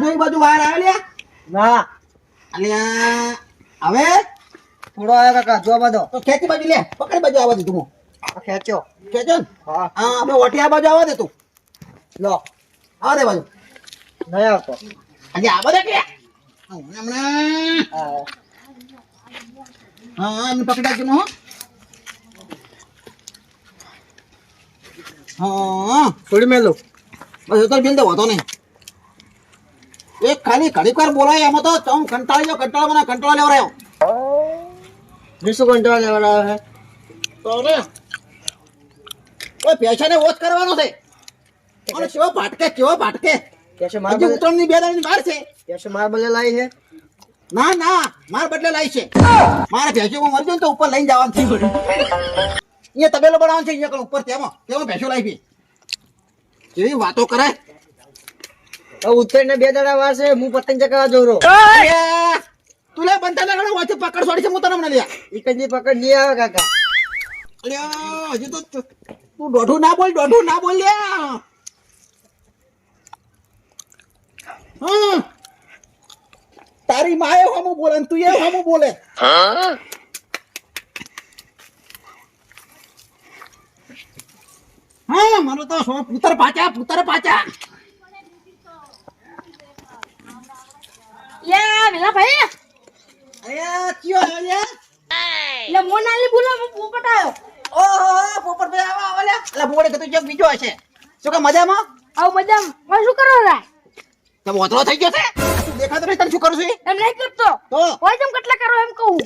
જોઈ બાજુ બહાર આવે લે ના. અલ્યા હવે? થોડો આવ્યો કાકા જો બધો તો ખેતી બાજુ લે. પકડી બાજુ આવવા દે તું. આ ખેંચ્યો ખેંચો હા. હા આપણે બાજુ આવવા દે તું. લો. આવવા દે બાજુ. નહીં આવતો. આજે આવવા દે કે? હમણાં. હા. પકડા એમને પકડી હો. થોડી મેલું. બસ તો બિલ તો નહીં. એક ખાલી ઘડીક વાર બોલાય એમાં તો ચમ કંટાળી ગયો કંટાળો મને કંટાળો લેવા રહ્યો ને શું કંટાળો લેવા રહ્યો હે? તો ને કોઈ પૈસાને ઓછ કરવાનો છે. અને કેવો ભાટકે કેવો ભાટકે? કેશે માર બદલે ઉત્તરાયણની બે દાણી માર છે. કેશે માર બદલે લાવી છે? ના ના માર બદલે લાવી છે. મારે ભેંસોમાં મરજો ને તો ઉપર લઈને જવાનું છે. અહીંયા તબેલો બનાવવાનું છે અહીંયા ઉપર તેમાં તેમાં ભેંસો લાવી કેવી વાતો કરે હવે ઉત્તરાયણ બે દાડા વાસે હું પતંગ ચકાવા જઉં રહું. એ, તું લે બંધા લગાડો વચ્ચે પકડ છોડી છે હું તને હમણાં લ્યા પકડ નહીં આવે કાકા. અલ્યા હજી તો તું તું દોઢું ના બોલ દોઢું ના બોલ લ્યા. તારી માએ હમું બોલે ને તું એ હમું બોલે. હા મને તો સો પુતર પાચા પુતર પાચા લે વેલા ભાઈ. અરે કયો આવ્યો લ્યા લે મોનાલી બોલા હું પોપટ આવ્યો ઓહો પોપટ ભાઈ આવા આવા લ્યા અલા બોડે કે તું જો બીજો હશે. શું કે મજામાં? આવ મજામ. માં શું કરો રા તો મોતરો થઈ ગયો છે? તું દેખાતો નહીં તને શું કરું છું એમ નહીં કરતો. તો? હોય તેમ કેટલા કરો એમ કહું.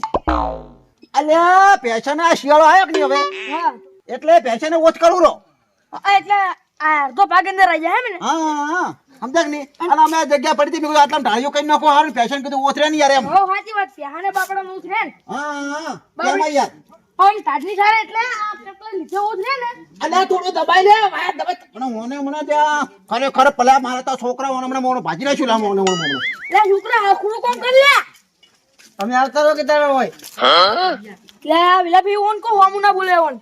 અલ્યા પેશન આ શિયાળો આવ્યો કે નહીં હવે? હા. એટલે પેશન ઓછ કરું રો આ એટલે અડધો ભાગ અંદર આવી જાય એમ ને? હા હા સમજાક નહીં? અને અમે જગ્યા પડી હતી મેં આટલા ઢાળીઓ કરી નાખો હારું પેશન કીધું ઓથરે નહીં યાર એમ. હો સાચી વાત છે હાને બાપડા નું. છે ને હા હા. યાર. ઓમ તાજની સારે એટલે આ પેપર લીધે હોત ને. ને થોડું દબાઈ લે વાયા દબાઈ. પણ મને મને ત્યાં ખરેખર પેલા મારા તો છોકરાઓ હમણાં મોનો ભાજી નાખ્યું લા છોકરા હખું કોમ કરી લે? તમે આ કરો કે તારે હોય? લે વેલા ભાઈ ઓન કો હોમું ના બોલે ઓન.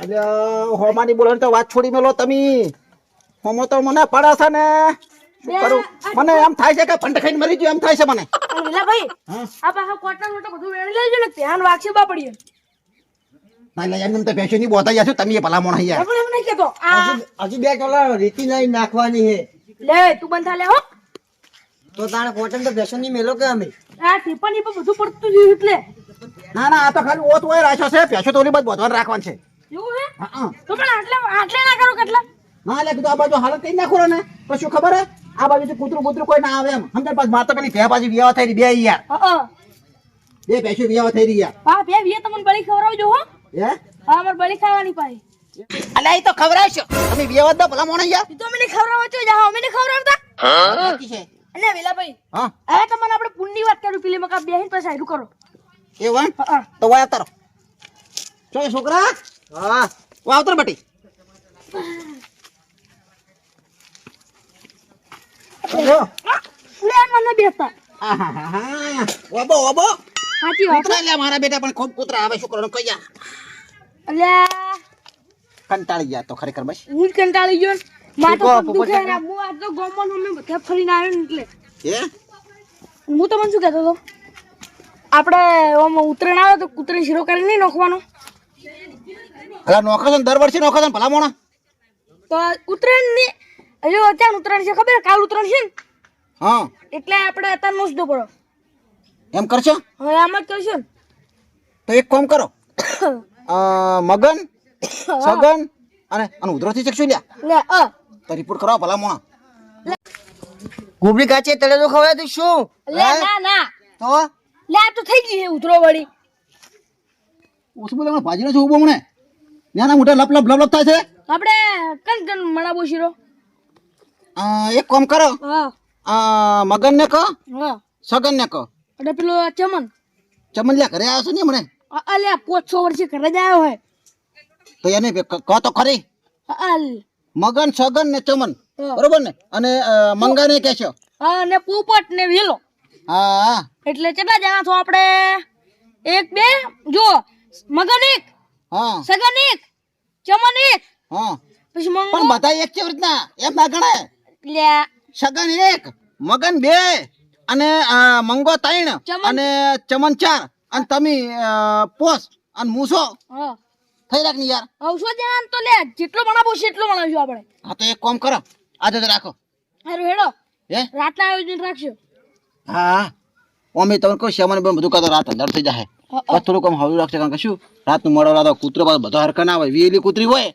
અલ્યા હોમાની બોલે તો વાત છોડી મેલો તમે. હોમો તો મને પડે છે ને. શું મને એમ થાય છે કે પંટ ખાઈને મરી ગયો એમ થાય છે મને. ભાઈ આ પાછા કોટન મોટો બધું વેણી લેજો ને ધ્યાન વાગશે બાપડીએ. ના લે એમ તો પેશનની બોતા ગયા તમે ભલા મોણા યાર. પણ એમ નહીં કેતો હજી બે ટોલા રીતિ નહીં નાખવાની હે. લે તું બંધ થા લે હો. તો તાણે કોટન તો બેસો ની મેલો કે અમે? આ ટીપની પર બધું પડતું જ એટલે. ના ના આ તો ખાલી ઓત હોય રાખ્યો છે પેશો તો ઓલી બાજુ બોધવાનું રાખવાનું છે. એવું હે? તો પણ આટલે આટલે ના કરો કેટલા? ના લે કીધું આ બાજુ હાલત કઈ નાખો ને. તો શું ખબર હે? આ બાજુ કૂતરું કૂતરું કોઈ ના આવે એમ. સમજણ? પાછ માર પેલી બે બાજુ વિયાવા થઈ રહી બે યાર. બે પેશો વિયાવા થઈ રહી યાર. હા બે વીએ તમને બળી ખવડાવજો હો. હે? હા અમારે બળી ખાવાની પાછી અલ્યા તો ખવડાવશો. તમે વિયાવા દો ભલા મોણા યાર. તો મને ખવડાવો છો જા અમે ખવડાવતા? બાકી અને વેલા ભાઈ હા. હવે તમને આપણે વાત કરું પેલી મકા બેહીન પછી કરો. એવું તો વાય છોકરા હા. વા બટી. જો મને બેસતા. ઓબો ઓબો સાચી વાત. કૂતરા લે મારા બેટા પણ ખૂબ કૂતરા. આવે શું કરવાનું? અલ્યા કંટાળી ગયા તો ખરેખર બસ. હું જ કંટાળી ગયો માથો પગ દુખે ને. હું આજ તો અમે બધા ફરીને આવ્યો ને એટલે. હે? હું મને શું કહેતો હતો? આપણે આમ ઉત્તરાયણ આવે તો કૂતરી શીરો કરીને નહીં નાખવાનો? અલા નોખો દર વર્ષે નોખો છો ભલા મોણા? તો ઉત્તરાયણની હજુ અત્યારે ઉત્તરાયણ છે ખબર? કાલ ઉત્તરાયણ છે ને? હા. એટલે આપણે અત્યારે નોસતો પડો. એમ કરશો? હવે આમ જ કરશો તો એક કામ કરો. અ, મગન સગન અને અને ઉધરોથી ચકશું લ્યા. ને લે અ. તો રિપોર્ટ કરાવો ભલા મોણા. ગુબરી કાચે તળે તો ખવાય તો શું? લે ના ના. તો? લે તો થઈ ગઈ હે ઉતરો વળી. ઓછું બોલે ભાજી નથી ઊભો મને નાના મોટા લપ લપ લપ લપ થાય છે? આપણે કન કન શીરો? આ એક કામ કરો. હા. મગન ને કહો. હા. સગન ને કહો. એટલે પેલો ચમન? ચમન લ્યા ઘરે આવ્યો છે ને હમણે? લે પાંચ વર્ષે ઘરે જ આવ્યો હોય. તો એને કહો તો ખરી. આ મગન સગન ને ચમન. બરોબર ને? અને મંગા ને કહેશો હા ને પોપટ ને વેલો. હા હા. એટલે કેટલા જણા છો આપણે? એક બે? જો મગન એક. હા. સગન એક ચમન એક હા. પછી પણ બધા એક કેવી રીતના? એમ ના ગણાય. લે સગન એક મગન બે અને મંગો ત્રણ. અને ચમન ચાર. અને તમે પોસ અને મૂસો. હા. થઈ રાખ ને યાર. હવસો જણા તો લે જેટલો બનાવો છે એટલો બનાવશું આપણે. હા તો એક કામ કરો. આજે જ રાખો. હારું હેડો. હે? રાતના આયોજન રાખજો. હા. ઓમે તમને કહું શ્યામાને બધું કાં રાત અંદર થઈ જાય હા, બસ હળવું રાખશે કારણ કે શું? રાતનું મોડો રાતો કૂતરો પાછો બધો હરખા ના હોય વેલી કૂતરી હોય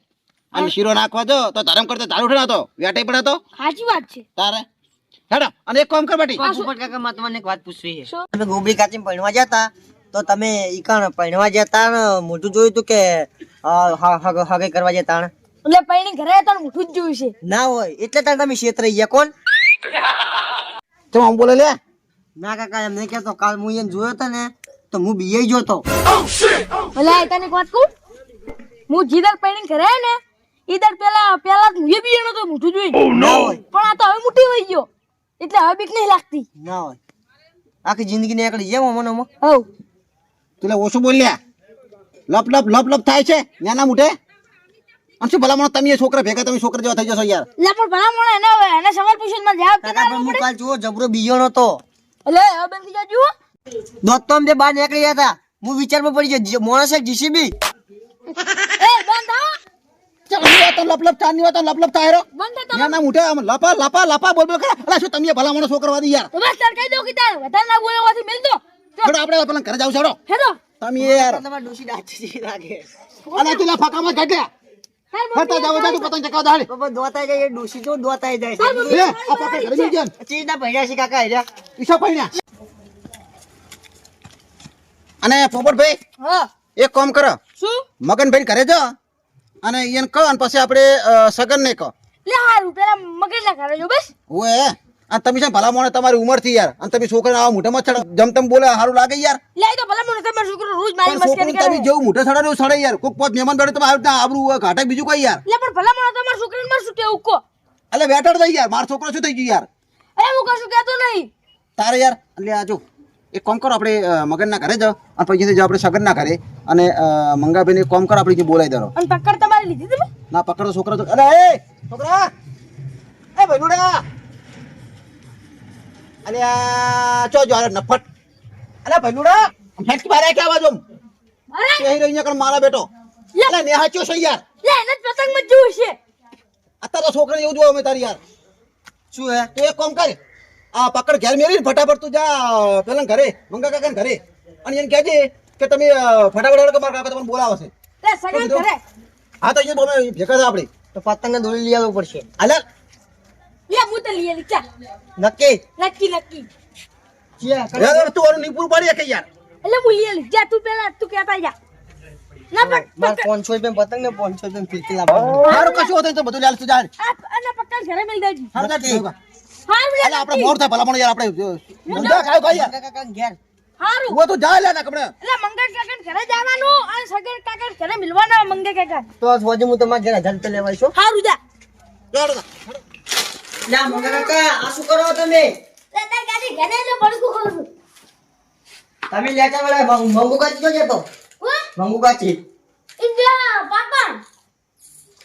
અને શીરો નાખવા જો તો ધરમ કરતો તારું ઉઠે તો વેટાઈ પડે તો? સાચી વાત છે. તારે? હેડો અને એક કામ કર બાટી. પોપટ કાકા માં તમને એક વાત પૂછવી છે. તમે ગોબડી કાચીમ પૈણવા જતા તો તમે ઈ કણ પૈણવા જતા ને મોટું જોયું તું કે અ, હ- હ- હગે કરવા જતા ને? એટલે પૈણી ઘરે તો મોટું જ જોયું છે. ના હોય એટલે તાર તમે છેતરાઈ ગયા કોણ? તો આમ બોલે લે. ના કાકા એમ નહીં કહેતો કાલ હું એને જોયો તો ને તો હું બીએ જોતો. એટલે આ તને એક વાત કહું? હું જીદર પૈણી ઘરે ને ઈદર પેલા પેલા હું બી એનો તો મોટું જોઈ પણ આ તો હવે મોટી થઈ ગયો. એટલે હવે બીક નહીં લાગતી. ના હોય. આખી જિંદગી નીકળી જેમ મને હવ. તું ઓછું બોલ્યા લપ લપ લપ લપ થાય છે. નાના મોઢે અને શું ભલામણ? તમે છોકરા ભેગા તમે છોકરા જેવા થઈ જશો યાર. લે પણ ભલામણ મોણે એને હવે. એને સવાલ પૂછ્યો ને જવાબ ના કાકા પણ હું કાલ જુઓ જબરો બીજો નતો. એટલે હવે બેન જાજો. હો. દોત તો બહાર નીકળી ગયા હતા હું વિચારમાં પડી ગયો માણસ એક જીસીબી. એ બંધ બાબા દોતાઈ જાય એ જો દોતાઈ જાય. લે આ પાકે ઘરે જઈ ગયા ચીજ ના પહેર્યા છે કાકા ઈશા અને પોપટભાઈ એક કામ કરો. શું? મગનભાઈ ઘરે જો અને એને કહો અને પછી આપણે સગન ને કહો. લે હારું પેલા મગજ ના કરે જો બસ. ઓએ અને તમે છે ભલા મોણે તમારી ઉંમરથી યાર. અને તમે છોકરા આવા મોઢામાં ચડો જમ તમ બોલે સારું લાગે યાર. લે તો ભલા મને તમારો છોકરો રોજ મારી મસ્કરી કરે તમે જેવું મોટા સડે એવું સડે યાર. કોક પોત મહેમાન બેઠે તમે આવી રીતના આબરૂ ઘાટક બીજું કોઈ યાર. લે પણ ભલા મને તમારા છોકરાને માર શું કેવું? કો એટલે બેઠડ થઈ યાર. મારો છોકરો શું થઈ ગયો યાર? અરે હું કશું કહેતો નહીં. તારે યાર લે આ જો. એક કામ કરો આપણે મગનના ઘરે જાઓ અને પછી જો આપણે સગનના ઘરે. અને અ, મંગાભાઈને એક કામ કરો આપણે જે બોલાવી દરો. અને પકડ તમારી લીધી તમે? ના પકડો છોકરો તો અરે એ છોકરા! એ ભઈલુડા અરે ચો જો અરે નફટ. અરે ભઈલુડા ફેંકી મારે કે આવાજ મારે? કહી રહી કણ મારા બેટો? અરે ને હાચ્યો છે યાર? લે એને પતંગ મત છે. અત્યારે છોકરા એવું જોવા અમે તારી યાર. શું હે? તો એક કામ કર. આ પકડ ઘેર મેરી ફટાફટ તું જા પેલા ઘરે મંગા કાકા ઘરે. અને એને કહેજે કે તમે ફટાફટ કે મારા કાકા તમને બોલાવે છે. લે. હા તો અહીંયા બોમે ભેગા થા આપણે. તો પતંગ ને દોરી લઈ આવવું પડશે. હાલ. લે હું તો લઈ લીધા નક્કી? નક્કી નક્કી. ચિયા યાર તું ઓરું નીપુર પાડી કે યાર. એટલે હું લઈ લીધા તું પેલા તું કહેતા જા. ના પણ પાંચસો રૂપિયા પતંગ ને પાંચસો રૂપિયા ફીરકી લાવવાનું. મારું કશું હોતું તો બધું લાલ તું જા. અને ઘરે મળી દેજી જા. અલે આપણે મોર થાય ભલામણ યાર આપણે મંગા ખાય ખાય યાર. ઘેર. હારું. હું તો જા લે ના કપડે એટલે મંગળ કાકા ઘરે જવાનું અને સગર કાકા ઘરે મિલવાના મંગે કાકા તો આજ હોજે હું તમારા ઘરે હજાર લેવા આવીશું હારું જા. જા. લા મંગા કાકા આ શું કરો તમે? લે તાર ગાડી ઘરે લે પડકું કરું તમે લેતા વળે મંગુ કાચી જો જતો હું? મંગુ કાચી. ઇન્ડિયા પાપા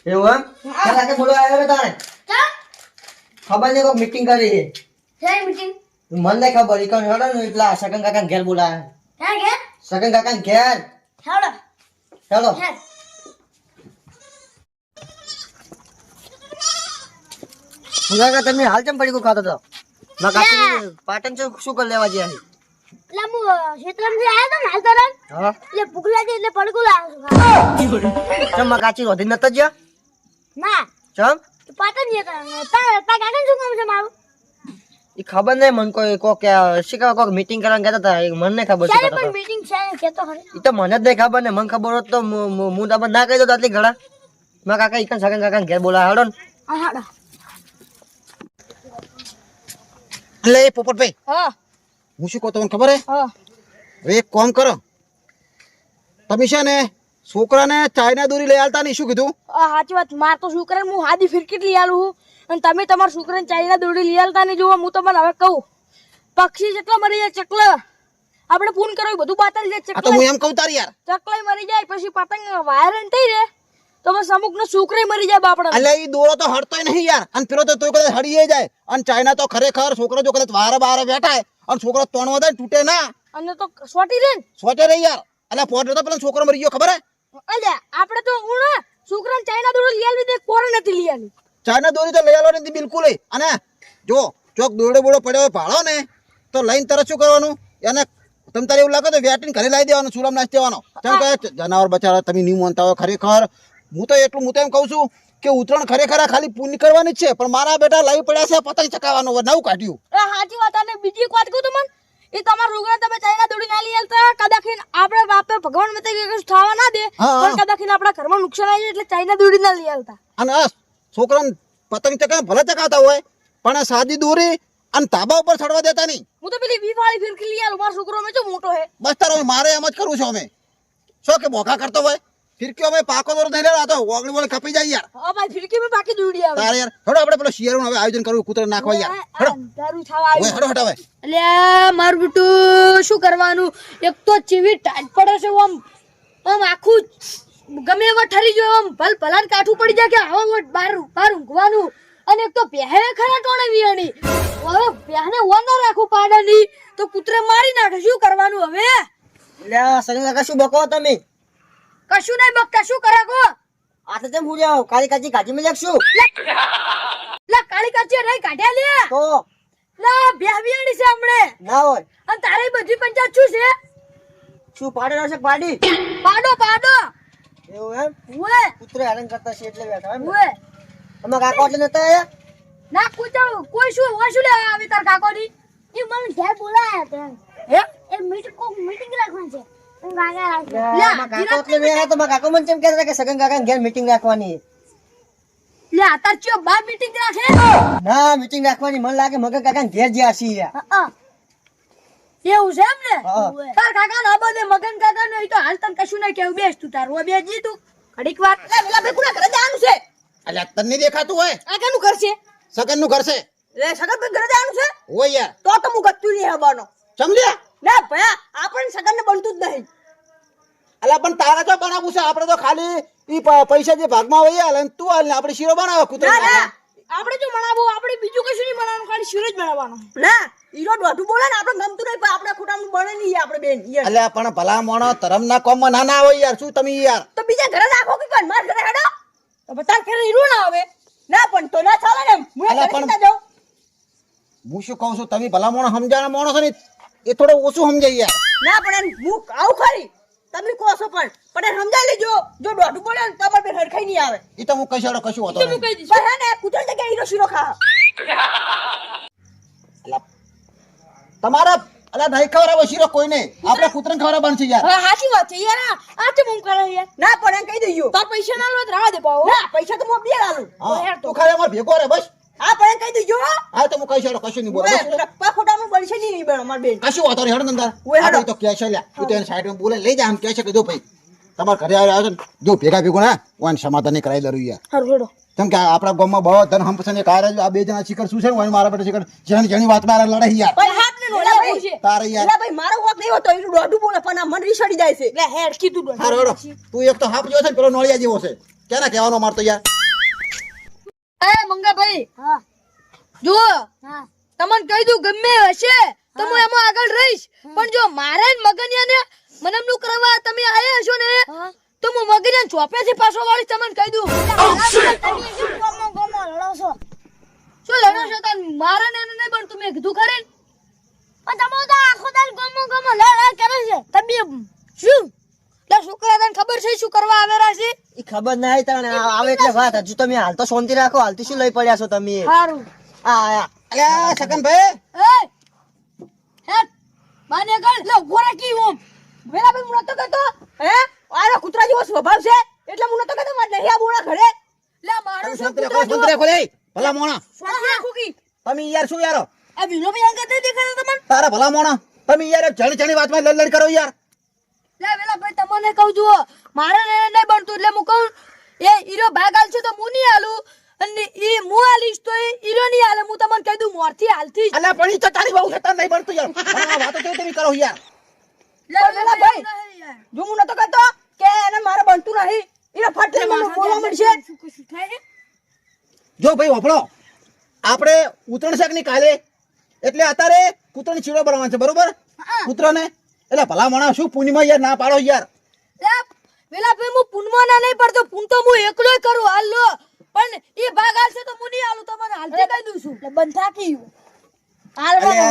એવું એમ? બોલો આવ્યો તારે. ચા ખબર નહીં કોઈ મીટિંગ કરી છે. મીટિંગ મને નહીં ખબર એ કોણ હેડો ને એટલા સગન કાકા ઘેર બોલાવે. ક્યાં ગયા સગન કાકા ઘેર. હેડો. હે કાકા તમે હાલ ચમ પડી ખાતો તો? માં કાકી પાટણ શું કરી લેવા ગયા એટલે હું આવ્યો તો હાલ તરત હા. એટલે ભૂખ લાગી એટલે પડકું લાવ્યો છું. ચમમાં કાચી વધી નતો જ્યાં? ના. ચમ? પાટણ જતા તાર તાર કાકા શું કામ છે મારું ઈ ખબર નહીં મને કોઈ કોક શીખવા કોક મીટિંગ કરવા કહેતા હતા ઈ મને નહીં ખબર શીખતા પણ મીટિંગ છે કેતો ઈ તો મને જ નહીં ખબર ને મને ખબર હોત તો મુ- મુ- હું તમને ના કહી દઉં આટલી ઘણા મારા કાકા ઈકન સગન કાકા ઘેર બોલાવે હેડો ને. હાડો એટલે એ પોપટભાઈ. હા. હું શું કહું તમને ખબર હે? હા. હવે એક કામ કરો. તમે છે ને છોકરાને ચાઇના દોરી લઈ આવતા નહીં શું કીધું? સાચી વાત. માર તો છોકરાને હું હાદી ફિરકીટ લઈ આલું છું. અને તમે તમારા છોકરાને ચાઇના દોડી લઈ આલતા નહીં જુઓ હું તમને હવે કહું. પક્ષી જેટલા મરી જાય ચકલા. આપણે ફોન કરો બધું બાતલ જાય ચકલા તો હું એમ કહું તારી યાર. ચકલા મરી જાય પછી પતંગ વાયરન થઈ રે તો બસ અમુક નો છોકરાય મરી જાય બાપડા એટલે એ દોરો તો હડતોય નહીં યાર. અને પેલો તો તોય કદાચ હડીએ જાય. અને ચાઇના તો ખરેખર છોકરો જો કદાચ વારે વારે બેઠા અને છોકરો ત્રણ દે તૂટે ના. અને તો સોટી રે સોટે રે યાર. એટલે પોટ તો પેલો છોકરો મરી ગયો ખબર હે? અલ્યા આપણે તો ઉણ છોકરાને ચાઇના દોરી લઈ આલવી દે કોરે નથી લઈ ચાઇના દોરી તો લઈ આવવાની હતી બિલકુલ અને જો ચોક દોરડો બોડો પડ્યો હોય ભાડો ને તો લઈને તરત શું કરવાનું? એને તમે તારે એવું લાગે તો વેટીને ઘરે લાવી દેવાનું સુરમ નાશ દેવાનો. કેમ કહે જનાવર બચારા તમે નહીં માનતા હોય ખરેખર. હું તો એટલું હું તો એમ કહું છું કે ઉત્તરાયણ ખરેખર ખાલી પૂન કરવાની જ છે પણ મારા બેટા લાવી પડ્યા છે પતંગ ચકાવવાનો નવું કાઢ્યું. એ સાચી વાત અને બીજી વાત કહું તમને. એ તમાર છોકરા તમે ચાઇના દોડી ના લઈ આલતા કદાખીન આપણે બાપે ભગવાન મતે કે કશું થવા ના દે. પણ કદાખીન આપણા ઘરમાં નુકસાન આવી એટલે ચાઇના દોડી ના લઈ આલતા અને આ છોકરાને પતંગ ચકા ભલે ચકાતા હોય પણ સાદી દોરી અને તાબા ઉપર ચડવા દેતા નહીં. હું તો પેલી વીફાળી ફિરકી લઈ આલું મારો છોકરો મેં જો મોટો હે. બસ તારો મારે એમ જ કરવું છે અમે. શું કે બોખા કરતો હોય? ફિરકીઓ અમે પાકો દોર નહીં લેવા તો ઓગળી વોગળી કપી જાય યાર. ઓ ભાઈ ફિરકી મે બાકી દોડી આવે. તારે યાર હડો આપણે પેલો શિયાળું હવે આયોજન કરવું કૂતરા નાખવા યાર. હડો. અંધારું થવા ઓય હડો હટાવે એટલે મારું બેટું શું કરવાનું? એક તો ચીવી ટાઈટ પડે છે ઓમ ઓમ આખું ગમે એમાં ઠરી ગયો આમ ભલ ભલાન કાઠું પડી જાય કે આવો બાર બાર ઊંઘવાનું. અને એક તો પહેરે ખરા ટોણે વિયાણી હવે પહેને વન રાખું પાડાની તો કૂતરે મારી નાખે. શું કરવાનું હવે? એટલે આ સગન કાકા શું બકો તમે? કશું નહીં બકતા શું કરે કો આ તો તેમ હું? જાવ કાળી કાચી કાચી માં શું લા કાળી કાચી રહી કાઢ્યા લે. તો? લા બેહ વિયાણી છે હમણે. ના હોય. અને તારે બધી પંચાયત શું છે? શું પાડે છે પાડી? પાડો પાડો. એવું એમ? ઉએ પુત્ર હેરાન કરતા છે એટલે બેઠા એમ ઉએ તમારા કાકો એટલે નતા આયા? ના કૂતરો કોઈ શું હોય શું લે આવી તાર કાકોની? એ મને ઘેર બોલાયા તે હે? એ મીટિંગ કો મીટિંગ રાખવાની છે. કાકા એટલે મેં આયા તો મારા કાકો મને કેમ કહેતા કે સગન કાકા ઘેર મીટિંગ રાખવાની. લે તાર ચિયો બાર મીટિંગ રાખે? ના મીટિંગ રાખવાની મને લાગે મગર કાકા ઘેર જ્યાં છીએ હા એવું છે એમ ને? તાર કાકા ના બધે મગન કાકા ને તો હાલ તને કશું નહીં કેવું બેસ તું તાર ઓ બે જી તું. ઘડીક વાર. લે પેલા બે કુના ઘરે જવાનું છે. અલ્યા તને નહીં દેખાતું હોય? આ કેનું ઘર છે? સગનનું ઘર છે? લે સગન ભાઈ ઘરે જવાનું છે? યાર. તો તો હું ગત્તુ નહીં હવાનો. સમજ્યા ના ભયા આપણને સગન ને બનતું જ નહીં. અલ્યા પણ તારા તો બનાવું છે? આપણે તો ખાલી ઈ પૈસા જે ભાગમાં હોય હાલે તું હાલ ને આપણે શીરો બનાવે ના ના આપણે જો બનાવવું આપણે બીજું કશું નહીં બનાવવાનું ખાલી શીરો જ બનાવવાનો. ના ઈરો દોઢું બોલે ને આપણે ગમતું નહીં પણ આપણે ખોટાનું બને નહીં આપણે બેન અલ્યા પણ ભલા મોણો ધરમ ના કોમમાં ના ના હોય યાર શું તમે યાર? તો બીજા ઘરે રાખો કે કોણ? માર ઘરે હેડો. તો બતાર ઘરે ઈરો ના આવે. ના પણ તો ના ચાલે ને હું અલા, ઘરે પણ- સીધા જાઉં. હું શું કહું છું તમે ભલા મોણો સમજાના મોણો છો ને એ થોડો ઓછું સમજાય યાર. ના પણ એમ હું આવું ખરી. તમે કહો છો પણ પણ સમજાવી લેજો. જો દોઢું બોલે ને તમારે બે હરખાઈ નહીં આવે. એ તો હું કઈ શાળો કશું હતો નહીં. કહી દઈશ. પણ હે ને કુતર જગ્યાએ હીરો શીરો ખા. તમારા અલા નહીં ખવડાવો શીરો કોઈને આપણે કૂતરાને ખવડાવવાનું છે યાર. હા સાચી વાત છે. યાર આ- તો હું કરે યાર ના પણ એમ કહી દઈયો તાર પૈસા ના લો તો રાવા દે પાવો ના પૈસા તો હું બે લાલું. હા તો ખાલી અમાર ભેગો રે બસ. હા પણ કહી દઈજો હો હા તો હું કશું નહીં બોલો. રપ્પા ખોટાનું બનશે નહીં બેન અમાર બેન. કશું વાતો નહીં હેડો નંદા. ઓય હેડો. તો કે છે લ્યા. તું તો સાઈડમાં બોલે લઈ જા આમ છે કે જો ભાઈ તમારા ઘરે આવ્યો છે જો ભેગા ભેગો ના ઓન સમાધાન કરાવી દરું યાર. હારું હેડો. કેમ કે આપણા ગામમાં બહુ ધન હમ પસંદ એક આ આ બે જણા શિખર શું છે ને મારા બેટા શિખર જેની જેની વાત મારા લડાઈ યાર. ભાઈ હાથ ને નોળા ભાઈ તારે યાર. ભાઈ મારો વાક નહીં હોતો એનું બોલે પણ આ મન રીસડી જાય છે. લે હેડ કીધું દોઢું. તું એક તો હાફ જેવો છે પેલો નોળિયા જેવો છે. કેના કહેવાનો મારતો યાર? એ મંગાભાઈ હા. જો તમને કહી દઉં ગમે હશે તો હું એમાં આગળ રહીશ. પણ જો મારે ને મગનિયાને મને એમનું કરવા તમે આયા હશો ને તો હું મગનિયાને ચોપેથી પાછો વાળી તમને કહી દઉં. શું લડો છો? મારે ને નહીં પણ તમે કીધું ખરે પણ તમે તો આખો ગમો ગમો લડા કરે છે. તમે શું? લે છોકરા તને ખબર છે શું કરવા આવેલા છે? એ ખબર ના તને આવે એટલે વાત હજુ તમે હાલ તો શાંતિ રાખો હાલતી શું લઈ પડ્યા છો તમે? સારું આ અલ્યા સકનભાઈ લે રાખી ઓમ. વેલા ભાઈ નતો કહેતો. હે? આરો કૂતરા જેવો સ્વભાવ છે એટલે હું તો કહેતો માર નહીં આવું ઘરે. લે મારો શું શાંતિ કૂતરા રાખો શાંતિ રાખો લે ભલા મોણા. સ્વામી આખું કી. તમે યાર શું યાર? આ વિનો ભાઈ અંગત દેખાતા તમને તારા ભલા મોણા. તમે યાર જણી જણી વાતમાં લડ લડ કરો યાર. લે વેલા ભાઈ તમને કહું જુઓ મારે નહીં બનતું એટલે હું કહું એ હીરો ભાગ આલશે તો હું નહીં આલું. અને ઈ હું આલીશ તો હીરો નહીં આલે. હું તમને કહી દઉં મોરથી હાલથી જ. પણ ઈ તો તારી બહુ છે નહીં બનતું યાર. આ વાતો કેવી તમે કરો યાર. લે વેલા ભાઈ જો હું નતો કહેતો કે એને મારે બનતું નહીં હીરો ફટ મને બોલવામાં જો ભાઈ વફળો આપણે ઉતરણ શાકની કાલે એટલે અત્યારે કૂતરાની ચીડો બનાવવાનો છે બરોબર? કૂતરાને એટલે ભલા માણસ શું પૂર્ણિમા યાર? ના પાડો યાર. પેલા ભાઈ હું પૂનમાં ના નહીં પડતો પૂન તો હું એકલો કરું. હાલ લો. પણ એ ભાગ હાલશે તો હું નહીં હાલું તમને હાલતે કહી દઉં છું. એટલે બંધ થાકી હાલ ભાઈ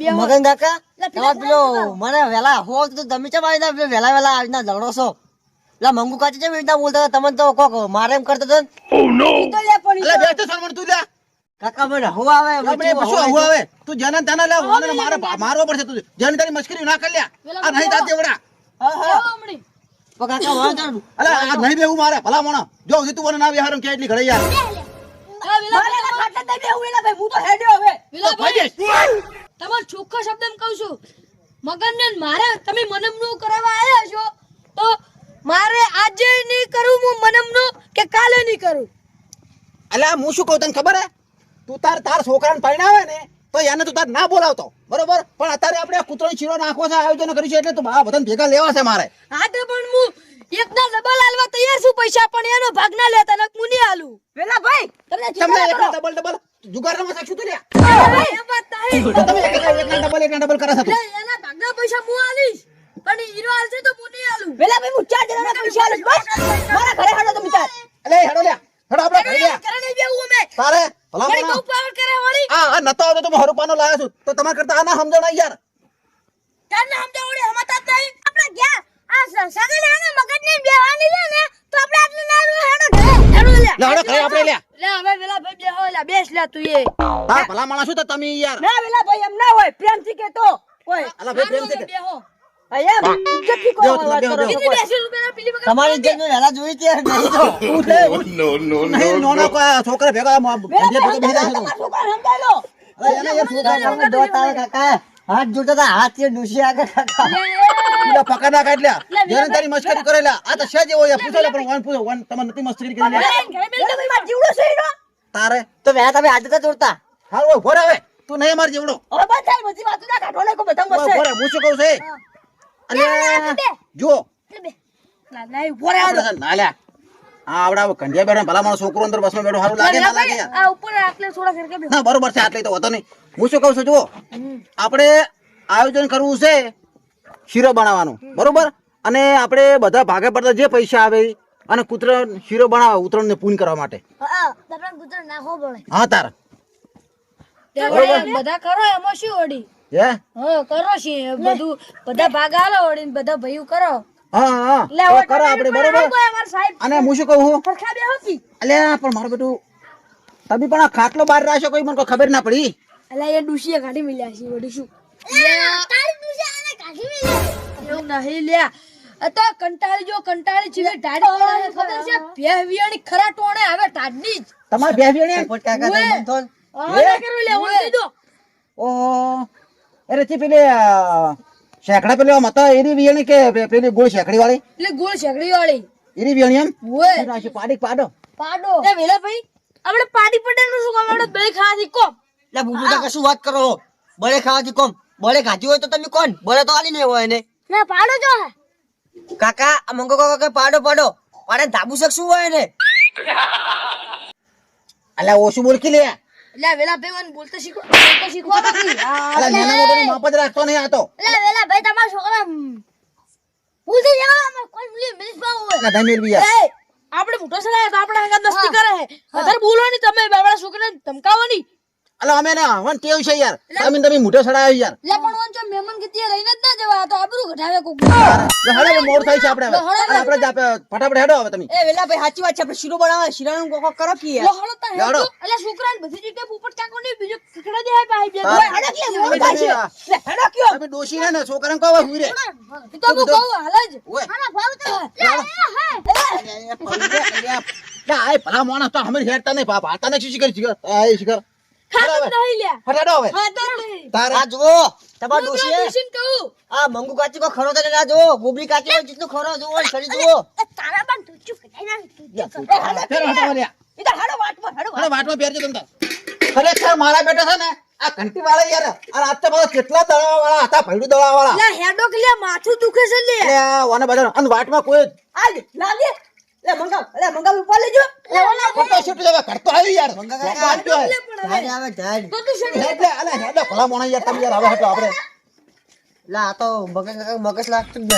બિહાર મગન કાકા લે, પેલા તમારે પેલો મને વેલા હો તો તમે ચમ આવી વેલા વેલા આવી ઝઘડો છો? પેલા મંગુ કાચી ચમ એવી બોલતા તમે તો કોક મારે એમ કરતો ને. તો લે પણ સલમાન કાકા મને હું આવે આપણે પછી હું આવે. તું જેને તને લે મને મારે મારવો પડશે તું. જન તારી મસ્કરી ના કરી આ નહીં તાતે વડા. હા, હા. પણ કાકા વાંધો નહીં. અલે આ નહીં બેવું મારે ભલા મોણા જો હજી તું મને ના વિહારમ કે એટલી ઘડે યાર. આ વેલા ભાઈ ખાટલા દઈ બેહું ભાઈ હું તો હેડ્યો હવે. વેલા ભાઈ ભાઈ. તમારે ચોખ્ખા શબ્દમાં કહું છું. મગન ને મારે તમે મનમનું કરાવવા આવ્યા છો તો મારે આજે નહીં કરું હું મનમનું કે કાલે નહીં કરું? અલે હું શું કહું તને ખબર હે? તું તાર તાર છોકરાને પરણાવે ને તો એને તું તાર ના બોલાવતો. બરોબર? પણ અત્યારે આપણે કૂતરો ચીરો નાખવા છે આયોજન કર્યું છે એટલે તું આ બધાને ભેગા લેવા છે મારે. હા તો પણ હું એકના ડબલ હાલવા તૈયાર છું પૈસા પણ એનો ભાગ ના લેતા નક હું નહીં હાલું. વેલા ભાઈ તમને તમને એકલા ડબલ ડબલ જુગાર રમવા શકશું તો લ્યા? એ વાત નહીં. તમે એકલા ડબલ ડબલ કરા છો એના ભાગના પૈસા હું આલીશ પણ હીરો હાલશે તો હું નહીં હાલું. વેલા ભાઈ હું ચાર જણાના પૈસા આલીશ બસ. મારા ઘરે હાડો તમે ચાર. અલે હાડો લ્યા. હાડો આપણે ઘરે લ્યા. કરે નહીં બેવું અમે. તારે ભલા વળી મોણા બહુ પાવર કરે વળી. આ આ નતો આવતો તો હું હરુપાનો લાવ્યો છું. તો તમારા કરતા આ ના સમજો યાર. તને સમજા વળી હમતા જ નહીં આપણે ગયા. આ સગન આને મગજને બેવાની ને તો આપણે આટલે ના હેડો હેડો લે. લે હેડો ઘરે આપણે લ્યા લે હવે વેલા ભાઈ બેહો લે બેસ લે તું એ. ભલા માણસ તો તમે યાર. ના વેલા ભાઈ એમ ના હોય પ્રેમથી કેતો કોઈ અલા ભાઈ પ્રેમથી કે- બેહો. તમારી ઇજ્જત મેં વહેલા જોઈ હતી યાર, નહીં તો. છોકરા ભેગા હાથ જોતા હતા હાથથી ડૂસી આગળ કાકા. ના કાઢલ્યા જેને તારી મસ્કરી કરેલા. આ તો છે જેવો યાર પણ વન પૂછો વન તમે નથી મસ્કરી કરી લ્યા. જીવડો છે એનો. તારે? તો વહેલા તમે હાથ જોડતા હાલ ઓય ભોરે તું નહીં માર જેવડો. હવે બસ થાય બધી વાતો ના કાઢો ને કો બધા મસ્ત ભોરે હું શું કહું છે? જો ના ના આપણે છે ને ના લ્યા આ આવડા કંઢિયા બેઠા ભલા માણસ છોકરો અંદર બસમાં બેઠો સારું લાગે ના લાગે આ ઉપર આટલે થોડા ફેર ના બરોબર છે આટલે તો હતો નહીં હું શું કહું છું જુઓ આપણે આયોજન કરવું છે શીરો બનાવવાનું બરોબર અને આપણે બધા ભાગે પડતા જે પૈસા આવે અને કૂતરો શીરો બનાવે ઉત્તરાયણને પૂન કરવા માટે હા તાર બધા કરો એમાં શું વળી હે? હા કરો છે બધું બધા ભાગ આલો વળી બધા ભયું કરો. હા હા લે ઓ કરો આપણે બરોબર? અને હું શું કહું હું? પરખા બે હોતી અલ્યા પણ મારું બેટું તબી પણ આ ખાટલો બહાર રાખ્યો કોઈ મને ખબર ના પડી. એટલે એ ડુસીએ કાઢી મિલ્યા છે વળી શું? એવું નહીં લ્યા આ તો કંટાળી જો કંટાળી છે ટાડી ખબર છે? ભે ખરા ટોણે હવે ટાડની જ. તમારે બે વેણી કાકા તો ઓએ. મંથો ને. હવે ના કરું લે ઓળ દો ઓહો. અરે તે પેલી શેકડા પેલી આમ હતા એરી વિયણી કે પેલી ગોળ શેકડી વાળી એટલે ગોળ શેકડી વાળી એરી વિયણી એમ ઓય રાશી પાડી પાડો. પાડો. એ વેલા ભાઈ આપણે પાડી પડે નું શું કામ? આપણે બળે ખાવાથી કોમ. લે બુબુ કાકા શું વાત કરો? બળે ખાવાથી કોમ. બળે ખાધી હોય તો તમે કોણ? બળે તો આલી ને હોય ને ના પાડો જો. કાકા આ મંગો કાકા કે પાડો પાડો. પાડે ધાબુ શક શું હોય ને અલ્યા ઓશું બોલકી લે. એટલે વેલા ભાઈ મને બોલતા શીખો બોલતા શીખો અલ્યા નાના મોટાનું માપ જ રાખતો નહીં આ તો. એટલે વેલા ભાઈ તમારા છોકરા ભૂલ થઈ જાય અમે કોઈ ભૂલી મિસ પાવ આપણે મોટો સલાહ તો આપણે હંગા દસ્તી કરે છે વધારે બોલવાની તમે બાબડા છોકરાને ધમકાવવાની અલ્યા અમે ને વન ટેવ છે યાર. તમે તમે મોટો સડાયો યાર. લે પણ વંચો મહેમાન કીધી લઈને જ ના જવા તો આબરૂ ઘટાવે કોક. હવે મોડ થાય છે આપણે હવે. આપણે જ આપે ફટાફટ હેડો હવે તમે. એ વેલા ભાઈ સાચી વાત છે. આપણે શીરો બનાવે શીરાનું કોકો કરો કે યાર હળો તા હેડો. અલા છોકરાને બધી જગ્યાએ પોપટ કાકો ને બીજો કકડા દે ભાઈ બે હા. કે મોડ થાય છે. લે હેડો કયો. તમે ડોશી ને છોકરાને કહો હુઈ રે. તો કો કહું હાલ જ. હા ભાવ તો લે અલ્યા. લે, આય ભલા મોણા તો અમે હેડતા નહીં બાપ હાતા ને શું શીખર શીખર આ શીખર ફટાડો હવે. હા તો નહીં તારે આ જુઓ તમારા હું ડોશીએ ડોશીને કહું. આ મંગુ કાચી કો ખરો તને ના જુઓ ગોબરી કાચી હોય જેટલું ખરો જુઓ ને જુઓ. તારા પણ તું ચૂપ કરાઈ ના લે, તું તારે ફેર હટાવો લ્યા. એ તો હેડો વાટમાં હેડો અરે વાટમાં. પહેરજો તમ ખરેખર મારા બેટા છે ને આ ઘંટી વાળા યાર આ રાત તો બધા કેટલા દળવા વાળા હતા ભૈડું દળવા વાળા લે હેડો કે લે માથું દુખે છે લે. ઓને બધા અને વાટમાં કોઈ આ લે લાગે. લે મંગાવ લે ઉપર લેજો હવે કરતો આવી યાર. વાત જો હે. ધાડ આવે ધાડ તો તું શું એટલે અલે હેડો ભલા મોણા યાર તમે યાર હવે હટો આપણે. લા આ તો મગજ મગજ લાગતું જ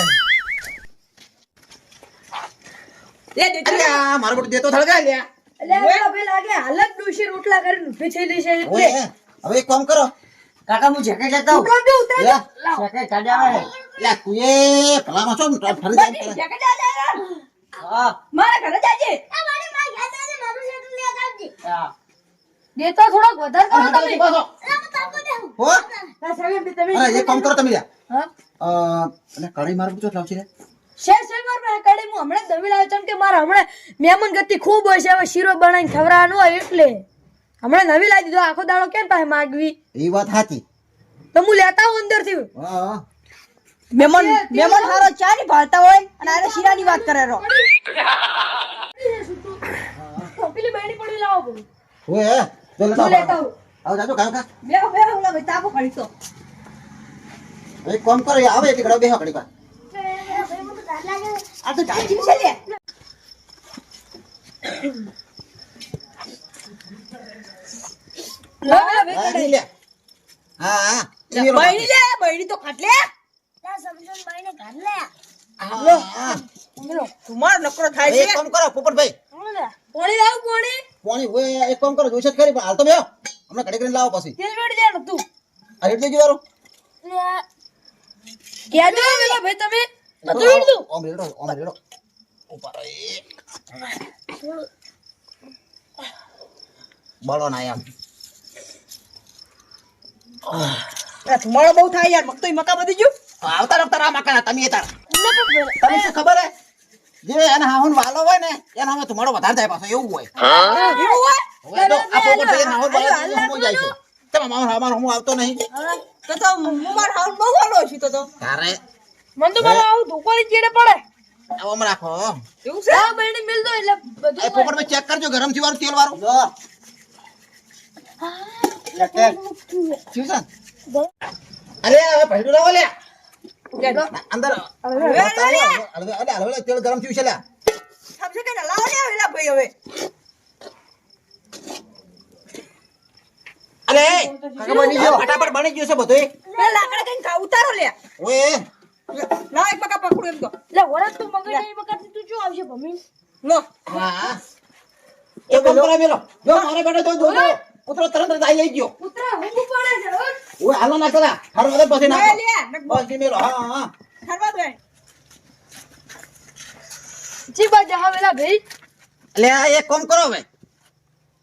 નહીં અરે મારો બધું દેતો થળગા લાગે હાલત ડોશી રોટલા કરીને ઊભી થઈ એટલે. હવે એક કામ કરો. કાકા હું જેકેટ લેતા હું ઉતરો બે ઉતરો જેકેટ કાઢ્યા ભલામાં છો ફરી જાય. હા મારા ઘરે જાજે? હા. દેતા થોડોક વધારે કરો તમે. પાછો. હો સાહેબ તમે અરે એક કામ કરો તમે હા? અ અને કઢાઈ મારું પૂછો લાવશે રે? શેર શેર માર પાસે કાઢી હું હમણાં દવી લાવ્યો છું કે મારા હમણાં મહેમાન ગતિ ખૂબ હોય છે હવે શીરો બનાવીને ખવડાવવાનો હોય એટલે. હમણાં નવી લાવી દીધો આખો દાડો કેમ પાસે માગવી? એ વાત સાચી. તો હું લેતા આવું અંદરથી. હા. હા. મહેમાન મહેમાન હારો ચા ની ભાળતા હોય અને આને શીરાની વાત કરે રો પેલી બેડી પડી લાવો બોલું. ઓય હે જો લેતા હું આવો. જાજો કામ કા બે બે ઓલા ભાઈ તાપો પડી તો એ કોમ કરો આવે એટલે ઘડો બેહો ઘડી પા આ તો ઢાંચી છે લે. હા હા. બૈણી લે બૈણી તો ખાટલે. તમારો નકરો થાય એક છે. કામ કરો પોપટભાઈ. પોણી લાવું પોણી? પોણી એક કામ કરો જોઈશે જ ખરી પણ હાલ તો બેહો. હમણાં ઘડી કરીને લાવો પછી. તેલ બેડી દે તું. કહેજો પેલા ભાઈ તમે? બધું વેડી ઓમ રેડો ઓમ રેડો. ઉપર બળો ના એમ તમારો બહુ થાય યાર મગ તો મકા બધી ગયું. આવતા રફતા રામ આકા તમે તાર. તમે શું ખબર હે? જે એના હાહુન વાલો હોય ને એના હવે તમારો વધારે થાય પાછો એવું હોય. એવું હોય? હવે તો આ પોપટ ભાઈ હાહુન વાલો હું જાય છે. તમે મારો હામાર હું આવતો નહીં? તો તો હું માર હાઉન બહુ વાલો છું તો તો. તારે મન તો મારો આવું ધોકોલી ચીડે પડે? આમ રાખો એવું છે? હા બેને મિલ દો એટલે બધું પોપટ ભાઈ ચેક કરજો ગરમથી વાળું તેલ વાળું. જો. શું છે? અરે હવે ભેડું લાવો લે અંદર હવે, હવે, અરે અરે અરે તેલ ગરમ થયું છે લે સમજે કે ના લે વેલા ભાઈ હવે અરે કાકા બની ગયો ફટાફટ બની ગયું છે બધું બે લાકડા કઈ ઉતારો લે ઓએ લાવ એક પકા પકડું એમ તો વરસ તું નહીં આવશે ભમી લો હા એક કામ કરો મેલો જો મારે બેટો જો જો જો. કૂતરો તરત જ આવી ગયો પુત્રા હું પડે છે ઓ હાલો ના કરા. હારો હવે પછી ના લે બસ મેલો. હા હા ખરવા દે જી બા જા વેલા ભાઈ. લે આ એક કામ કરો હવે.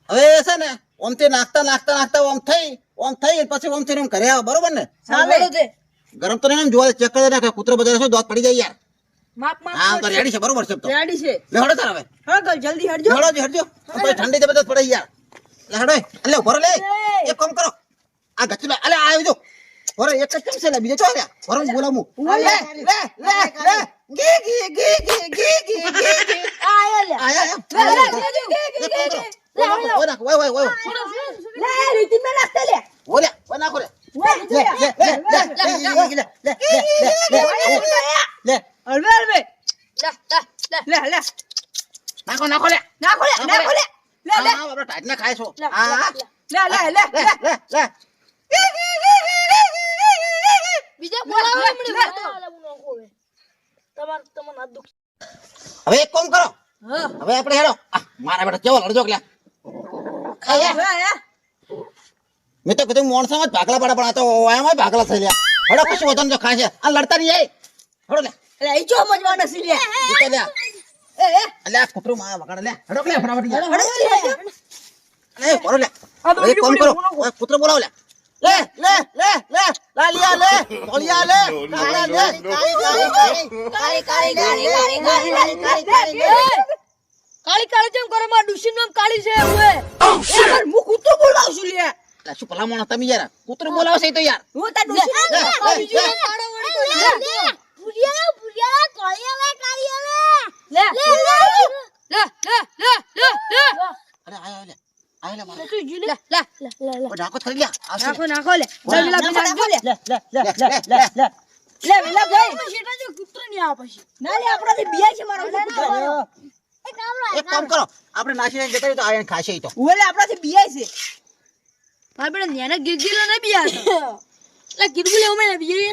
હવે છે ને ઓમથી નાખતા નાખતા નાખતા ઓમ થઈ ઓમ થઈ પછી ઓમ થઈને ઘરે આવો બરોબર ને? ચાલે. ગરમ તો નહીં જોવા ચેક કરી નાખે કૂતરો બધા શું દોત પડી જાય યાર. માપ માપ હા તો રેડી છે બરોબર છે તો. રેડી છે. લે હડો તાર હવે. હા જલ્દી હટજો હડો જી હડજો ઠંડી બધા પડે યાર. લે હડો એટલે ઊભો લે એક કામ કરો આ ગચલો અલે આવ્યો જો ઓરે એક જ છે બીજો ચો લે ઓરે બોલાવું લે લે લે લે ગી ગી ગી ગી ગી ગી ગી ગી આયો લે આયા લે, લે, લે, લે, લે, લે. ઓય ઓય ઓય ઓય. લે રીતિ મે નાખતે લે ઓલે ઓય નાખો લે લે લે લે લે લે લે લે હળવે લે, લે, લે. લે લે નાખો નાખો લે નાખો લે નાખો લે લે લે. હા આપણે ટાઈટ ના ખાય છો હા. લે, લે. લે. લે લે બીજા બોલાવો એમણે બોલાવો. તમાર તમને હાથ દુખ. હવે એક કામ કરો. હવે આપણે હેડો. આ, મારા બેટા કેવો લડજો કે મેં તો કીધું મોણસામાં જ ભાગલા પડે પણ આ તો એમાં ભાગલા થઈ ગયા. હડો કશું વધુ જો ખાશે. આ લડતા નહીં હડો લે. લે ઈ ચો મજવાનો છે લે જીતો લે. અલે આ કૂતરું માં વગાડે લે હડો લે ફટાફટ લે હળવે લે એક કામ કરો કૂતરો બોલાવો લે લે લે લે લે લાલિયા લે તોલિયા લે કાળા લે કાળી કાળી કાળી કાળી કાળી કાળી કાળી કાળી કાળી કાળી એ, કાળી કાળી જેમ કરે મારા ડુશીનું નામ કાળી છે હવે યાર હું કૂતરો બોલાવું છું લે લે શું ભલા મોણા તમે યાર કૂતરો બોલાવશે તો યાર હું તાર નામ લે, લે, ચલો કોળી હવે કાળી જતા રહી તો આયન ખાશે તો ઓલે છે ભાઈ પણ નેના ગિરગિલો ન બિયા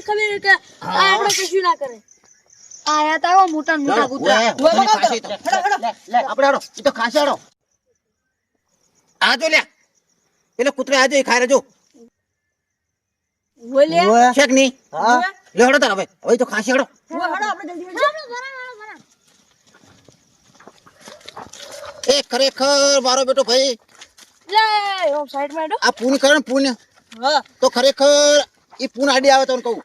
ખબર કે આપણે કશું ના કરે આયા તા. મોટા મોટા કૂતરા આપણે આડો એ તો ખાસે આડો આજો લે પેલા કૂતરા આજો એ ખાય રજો શેકની. લે હડો તાર હવે. હવે તો ખાસે હડો એ ખરેખર મારો બેટો ભાઈ. લે ઓમ તો ખરેખર એ પૂન આડી આવે તો કહું.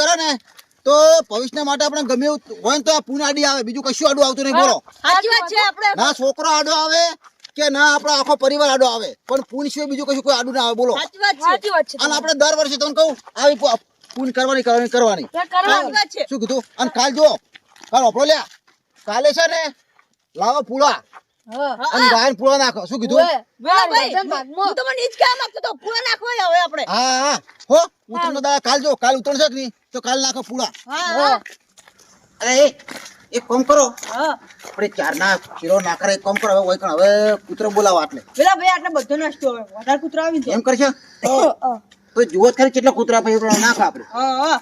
કરો ને તો ભવિષ્ય માટે આપણે ગમે હોય તો આ પૂન આડી આવે બીજું કશું આડું આવતું નહીં બોલો. સાચી વાત છે આપણે. ના છોકરો આડો આવે કે ના આપણો આખો પરિવાર આડો આવે. પણ પૂન સિવાય બીજું કશું કોઈ આડું ના આવે બોલો. સાચી વાત છે. સાચી વાત છે. અને આપણે દર વર્ષે તમને કહું આવી પૂન કરવાની કરવાની કરવાની. શું કીધું? અને કાલ જો કાલ ઓપડો લ્યા. કાલે છે ને લાવો પૂળા. અને ગાયન પૂળા નાખો. શું કીધું? ઓય. હું તમને ઈ જ કહેવા માંગતો હતો પૂરા હવે આપણે. હા હા. હો ઉતરણ દાદા કાલ જો કાલ ઉતરણ છે કે નહીં તો કાલ નાખો પૂળા. હા અરે એક કામ કરો. આપણે ચાર ના કિલો ના કરે એક કામ કરો. હવે કણ હવે કૂતરો બોલાવો આટલે. પેલા ભાઈ આટલે બધો નાસ્તો હવે. વધારે કૂતરા આવી એમ કરશે? તો જુઓ જ ખરી કેટલા કૂતરા પછી નાખો આપણે. હા હા.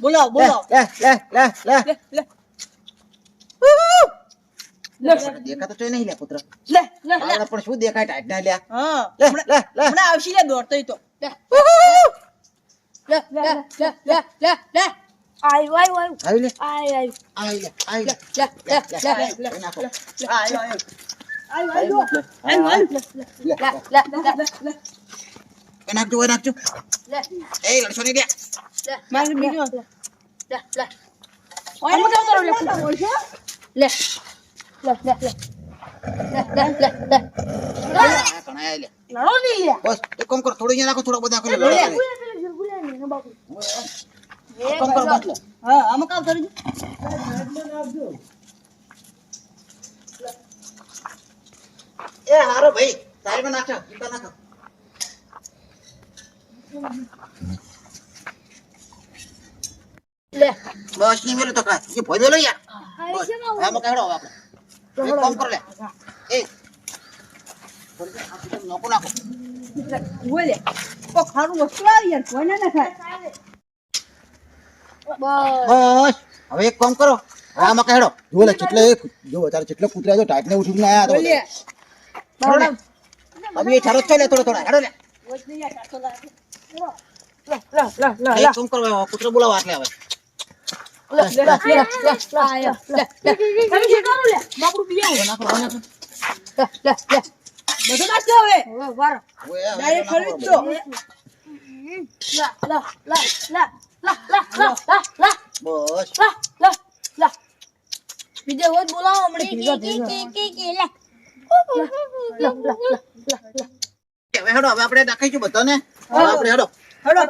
બોલાવો બોલાવો. લે લે લે લે લે. લે દેખાતો તો નહીં લે કૂતરા લે લે આવડા પણ શું દેખાય ટાઈટ ના લ્યા હા લે લે લે હમણાં આવશે લે દોડતો ઈ તો લે, લે, લે, લે, લે, લે, લે. આયુ, આયુ, આયુ. આવી લે આયુ, આયુ. આવી લે આવી લે લે, લે, લે, લે, લે નાખો આ આયો આયો આયો લે આયો આયો લે લે, લે, લે, એ નાખજો એ નાખજો લે, એ લડશો નહીં લે લે, મારે બીજો લે, લે. ઓય ને ઉતારો લે કૂતરો લે, લે લે લે એ હારો ભાઈ તારી માં નાખો ચિંતા નાખો લે બસની મેલો તો કા એ ભોજો લો યાર આ મકાડો આપણે. કામ કરો લે એ થોડી આ ચિકન નોખો નાખો ઓય ઓ ખારું વસ્તુ આવી યાર કોઈને ના ખાય બસ. બસ હવે એક કામ કરો આમાં કહેડો જો લે કેટલે જો તારે કેટલો કૂતરા જો ટાઈટ ને ઉઠીને આયા તો ઓય લે હવે ચારો છે થોડો થોડો હેડો લે લે, લે, લે, લે, એક કામ કરો કૂતરો બોલાવો આટલે હવે બીજો બોલાવો હમણે ભીગો ભીગો હવે આપણે દાખાઈશું બધાને આપણે હેડો હેડો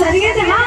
ಸರಿಗದೆನಾ